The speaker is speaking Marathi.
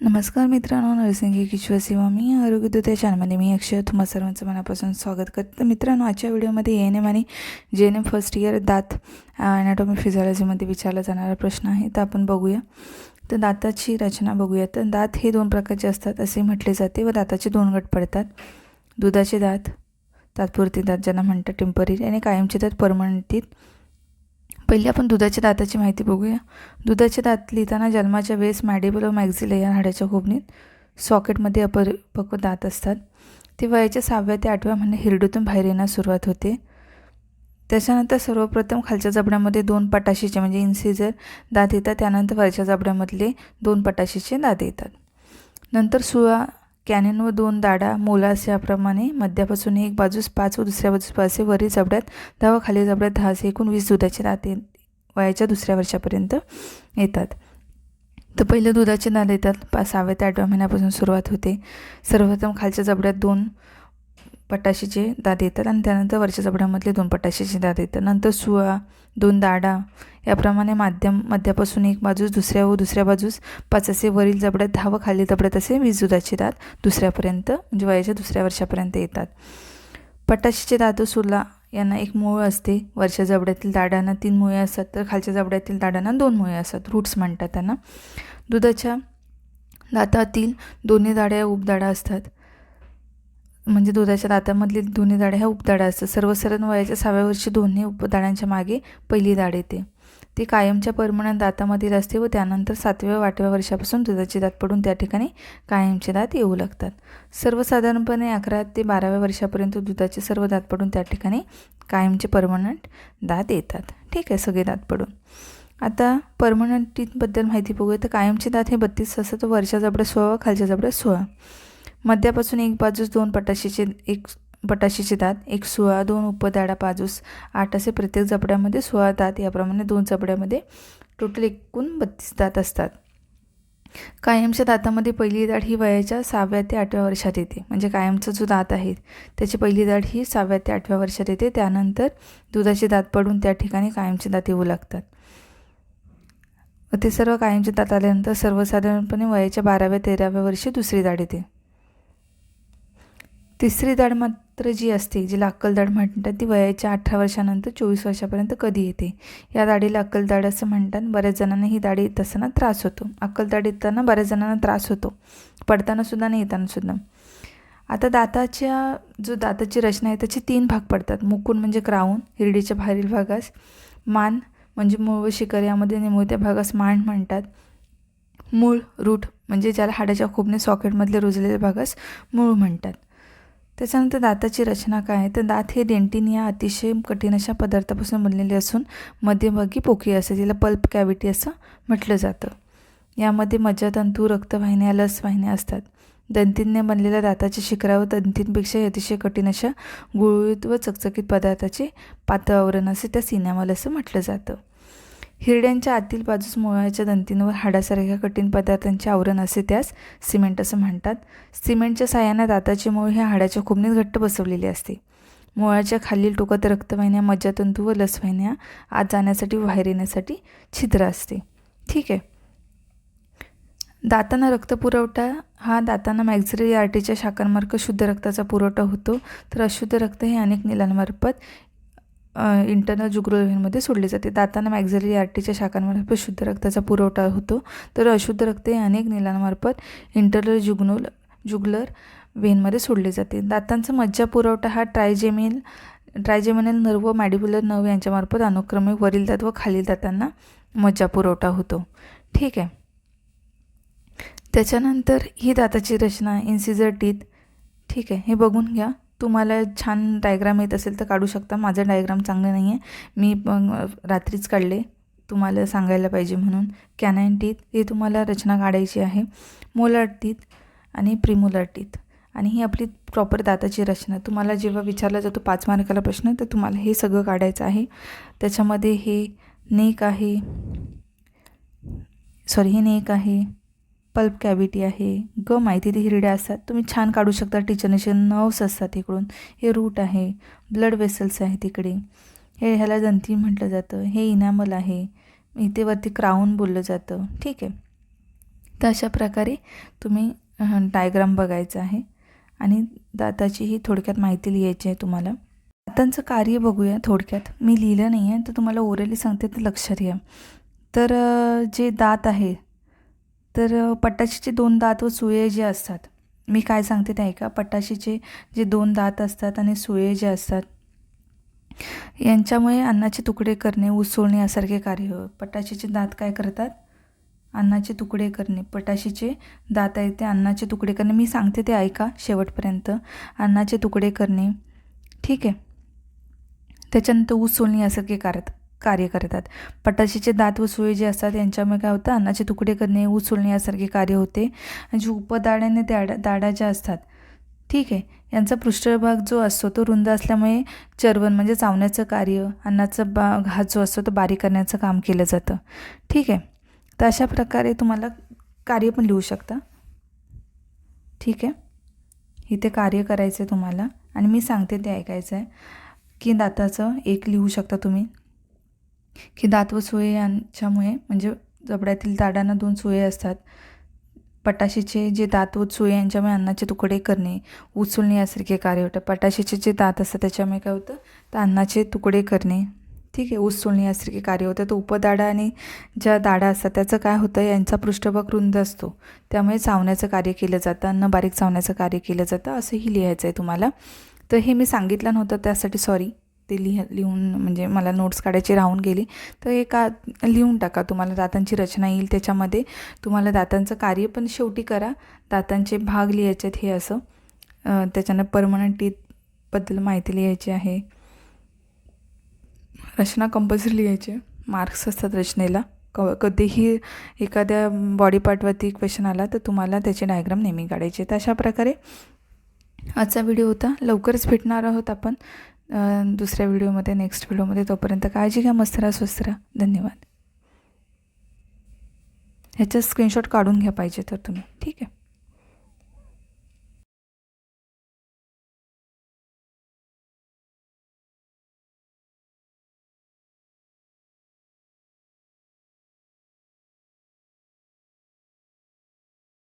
नमस्कार मित्रांनो नरसिंगी किशोर सेवा मी आरोग्यदूत या चॅनलमध्ये मी अक्षय. तुम्हा सर्वांचं मनापासून स्वागत करते. तर मित्रांनो आजच्या व्हिडिओमध्ये ए एन एम आणि J N M first year दात ॲनाटॉमी फिजिओलॉजीमध्ये विचारला जाणारा प्रश्न आहे तर आपण बघूया. तर दाताची रचना बघूया. तर दात हे दोन प्रकारचे असतात असे म्हटले जाते व दाताचे दोन गट पडतात. दुधाचे दात तात्पुरते दात ज्यांना म्हणतात टेंपररी आणि कायमचे दात परमनंटीत पहिली आपण दुधाच्या दाताची माहिती बघूया. दुधाचे दात लिहिताना जन्माच्या वेळेस मॅडिबल व मॅक्झिल या हाडाच्या खोबणीत सॉकेटमध्ये अपरिपक्व दात असतात. ते वयाच्या सहाव्या ते आठव्या महिन्यात हिरडूतून बाहेर येण्यास सुरुवात होते. त्याच्यानंतर सर्वप्रथम खालच्या जबड्यामध्ये दोन पटाशीचे म्हणजे इन्सिजर दात येतात. त्यानंतर वरच्या जबड्यामधले दोन पटाशीचे दात येतात. नंतर सुळा कॅनिन व दोन दाडा मोलास याप्रमाणे मध्यापासून एक बाजूस पाच व दुसऱ्या बाजूस पाच असे वरील जबड्यात दहा व खाली जबड्यात दहा असे एकूण वीस दुधाचे दात वयाच्या दुसऱ्या वर्षापर्यंत येतात. तर पहिलं दुधाचे दात येतात पाच सहाव्या ते आठव्या महिन्यापासून सुरुवात होते. सर्वप्रथम खालच्या जबड्यात दोन पटाशीचे दात येतात आणि त्यानंतर वरच्या जबड्यामधले दोन पटाशीचे दात येतात. नंतर सुळा दोन दाडा याप्रमाणे माध्यम मध्यापासून एक बाजूस दुसऱ्या व दुसऱ्या बाजूस पाच असे वरील जबड्यात दहा व खाली जबड्यात असे वीस दुधाचे दात दुसऱ्यापर्यंत म्हणजे वयाच्या दुसऱ्या वर्षापर्यंत येतात. पटाशीचे दात सुला यांना एक मूळ असते. वरच्या जबड्यातील दाडांना तीन मुळे असतात तर खालच्या जबड्यातील दाडांना दोन मुळे असतात. रूट्स म्हणतात त्यांना. दुधाच्या दातातील दोन्ही दाड्या उपदाडा असतात. म्हणजे दुधाच्या दातामधली दोन्ही दाड्या ह्या उपदाडा असतात. सर्वसाधारण वयाच्या सहाव्या वर्षी दोन्ही उपदाड्यांच्या मागे पहिली दाढ येते. ती कायमच्या परमनंट दातामधील असते व त्यानंतर सातव्या आठव्या वर्षापासून दुधाचे दात पडून त्या ठिकाणी कायमचे दात येऊ लागतात. सर्वसाधारणपणे अकरा ते बाराव्या वर्षापर्यंत दुधाचे सर्व दात पडून त्या ठिकाणी कायमचे परमनंट दात येतात. ठीक आहे सगळे दात पडून. आता परमनंटीबद्दल माहिती बघूया. तर कायमचे दात हे बत्तीस असतात तर वरच्या सोळा व खालच्या जबड्या सोळा. मध्यापासून एक बाजूस दोन पटाशीचे एक पटाशीचे दात एक सोळा दोन उपदाडा बाजूस आठ असे प्रत्येक जबड्यामध्ये सोळा दात याप्रमाणे दोन जबड्यामध्ये टोटल एकूण बत्तीस दात असतात. कायमच्या दातामध्ये पहिली दाढ ही वयाच्या सहाव्या ते आठव्या वर्षात येते. म्हणजे कायमचा जो दात आहे त्याची पहिली दाढ ही सहाव्या ते आठव्या वर्षात येते. त्यानंतर दुधाचे दात पडून त्या ठिकाणी कायमचे दात येऊ लागतात. ते सर्व कायमचे दात आल्यानंतर सर्वसाधारणपणे वयाच्या बाराव्या तेराव्या वर्षी दुसरी दाढ येते. तिसरी दाढ मात्र जी असते जिला अक्कलदाढ म्हणतात ती वयाच्या अठरा वर्षानंतर चोवीस वर्षापर्यंत कधी येते. या दाढीला अक्कलदाढ असं म्हणतात बऱ्याच जणांना ही दाढी येत असताना त्रास होतो. अक्कलदाढ येताना बऱ्याच जणांना त्रास होतो. पडताना सुद्धा आणि येताना सुद्धा. आता दाताच्या जो दाताची रचना आहे त्याचे तीन भाग पडतात. मुकुण म्हणजे क्राऊन हिरडीच्या बाहेरील भागास मान म्हणजे मूळ व शिखर यामध्ये निमुळत्या भागास मान म्हणतात. मूळ रूट म्हणजे ज्याला हाडाच्या खोबने सॉकेटमधले रुजलेल्या भागास मूळ म्हणतात. त्याच्यानंतर दाताची रचना काय आहे? तर दात हे डेंटिन या अतिशय कठीण अशा पदार्थापासून बनलेले असून मध्यभागी पोकळी असते तिला पल्प कॅव्हिटी असं म्हटलं जातं. यामध्ये मज्जातंतू रक्तवाहिन्या लसवाहिन्या असतात. दंतींने बनलेल्या दाताच्या शिखरावर दंतींपेक्षा अतिशय कठीण अशा गुळगुळीत व चकचकीत पदार्थाचे पातळ आवरण असे त्या सिनेमाला असं म्हटलं जातं. हिरड्यांच्या आतील बाजूस मुळाच्या दंतींवर हाडासारख्या कठीण पदार्थांचे आवरण असे त्यास सिमेंट असं म्हणतात. सिमेंटच्या साह्याने दाताचे मूळ हे हाडाच्या खुबणीत घट्ट बसवलेले असते. मुळाच्या खालील टोकात रक्तवाहिन्या मज्जातंतू व लसवाहिन्या आत जाण्यासाठी बाहेर येण्यासाठी छिद्र असते. ठीक आहे. दातांना रक्तपुरवठा हा दातांना मॅक्झरी आर्टीच्या शाखांमार्फत शुद्ध रक्ताचा पुरवठा होतो. तर अशुद्ध रक्त हे अनेक निलांमार्फत इंटरनल जुग्रोव्हेनमध्ये सोडले जाते. दातांना मॅक्झरी आरटीच्या शाखांमार्फत शुद्ध रक्ताचा पुरवठा होतो. तर अशुद्ध रक्त हे अनेक निलांमार्फत इंटरनल जुग्नोल जुगलर वेनमध्ये सोडले जाते. दातांचा मज्जा पुरवठा हा ट्रायजेमिल ट्रायजेमिनल नर्व व मॅडिब्युलर नर्व यांच्यामार्फत अनुक्रमे वरील दात व खालील दातांना मज्जा पुरवठा होतो. ठीक आहे. त्याच्यानंतर ही दाताची रचना इन्सिजर टीथ ठीक आहे. हे बघून घ्या. तुम्हाला छान डायग्राम येत असेल तर काढू शकता. माझं डायग्राम चांगलं नाही आहे मी रात्रीच काढले. तुम्हाला सांगायला पाहिजे म्हणून. कॅनाईन टीथ हे तुम्हाला रचना काढायची आहे. मोलाटीत टीथ आणि प्रिमोलर टीथ आणि ही आपली प्रॉपर दाताची रचना. तुम्हाला जेव्हा विचारला जातो पाच मार्काला प्रश्न तर तुम्हाला हे सगळं काढायचं आहे. त्याच्यामध्ये हे नेक आहे. सॉरी हे नेक आहे. पल्प कॅव्हिटी आहे. ग माहिती ते हिरड्या असतात तुम्ही छान काढू शकता. टीचरनेचे नर्व्स असतात इकडून. हे रूट आहे. ब्लड वेसल्स आहे तिकडे हे ह्याला दंती म्हटलं जातं. हे इनॅमल आहे. इथे वरती क्राऊन बोललं जातं. ठीक आहे. तर अशा प्रकारे तुम्ही डायग्राम बघायचा आहे. आणि दाताचीही थोडक्यात माहिती लिहायची आहे तुम्हाला. दातांचं कार्य बघूया थोडक्यात. मी लिहिलं नाही आहे तर तुम्हाला ओरली सांगते तर लक्षात घ्या. तर जे दात आहे तर पट्टाशीचे पटाशीचे दोन दात व सुये जे असतात. मी काय सांगते ते ऐका. पटाशीचे जे दोन दात असतात आणि सुये जे असतात यांच्यामुळे अन्नाचे तुकडे करणे उसळणे यासारखे कार्य. हो पटाशीचे दात काय करतात? अन्नाचे तुकडे करणे. पटाशीचे दात आहे ते अन्नाचे तुकडे करणे. मी सांगते ते ऐका शेवटपर्यंत. अन्नाचे तुकडे करणे. ठीक आहे. त्याच्यानंतर ऊस सोलणे यासारखे कार्य. कार्य करतात. पटाशीचे दात व सुळे जे असतात यांच्यामुळे काय होतं? अन्नाचे तुकडे करणे ऊस यासारखे कार्य होते. आणि जे उपदाड्याने दाडा दाडा ज्या असतात ठीक आहे यांचा पृष्ठभाग जो असतो तो रुंद असल्यामुळे चरवण म्हणजे चावण्याचं कार्य अन्नाचा बा घात जो असतो तो बारीक करण्याचं काम केलं जातं. ठीक आहे तर अशा प्रकारे तुम्हाला कार्य पण लिहू शकता. ठीक आहे इथे कार्य करायचं आहे तुम्हाला. आणि मी सांगते ते ऐकायचं आहे की दाताचं एक लिहू शकता तुम्ही. की दात व सुळे यांच्यामुळे म्हणजे जबड्यातील दाडांना दोन सुये असतात. पटाशीचे जे दात व सुळे यांच्यामुळे अन्नाचे तुकडे करणे उचलणे यासारखे कार्य होतं. पटाशीचे जे दात असतात त्याच्यामुळे काय होतं? तर अन्नाचे तुकडे करणे ठीक आहे ऊस सोलणे यासारखे कार्य होतं. तर उपदाडा आणि ज्या दाडा असतात त्याचं काय होतं? यांचा पृष्ठभाग रुंद असतो. त्यामुळे चावण्याचं कार्य केलं जातं अन्न बारीक चावण्याचं कार्य केलं जातं असंही लिहायचं आहे तुम्हाला. तर हे मी सांगितलं नव्हतं त्यासाठी सॉरी ते लिह लिहून म्हणजे मला नोट्स काढायची राहून गेली. तर एका लिहून टाका तुम्हाला दातांची रचना येईल. त्याच्यामध्ये तुम्हाला दातांचं कार्य पण शेवटी करा. दातांचे भाग लिहायचेत हे असं. त्याच्यानं परमनंट टीथबद्दल माहिती लिहायची आहे. रचना कंपल्सरी लिहायची. मार्क्स असतात रचनेला. क कधीही एखाद्या बॉडी पार्टवरती क्वेश्चन आला तर तुम्हाला त्याचे डायग्राम नेहमी काढायचे तर अशा प्रकारे आजचा व्हिडिओ होता. लवकरच भेटणार आहोत आपण. दुसऱ्या व्हिडिओमध्ये नेक्स्ट व्हिडिओमध्ये. तोपर्यंत काळजी घ्या मस्त राहा स्वस्त राहा. धन्यवाद. ह्याचा स्क्रीनशॉट काढून घ्या पाहिजे तर तुम्ही. ठीक आहे?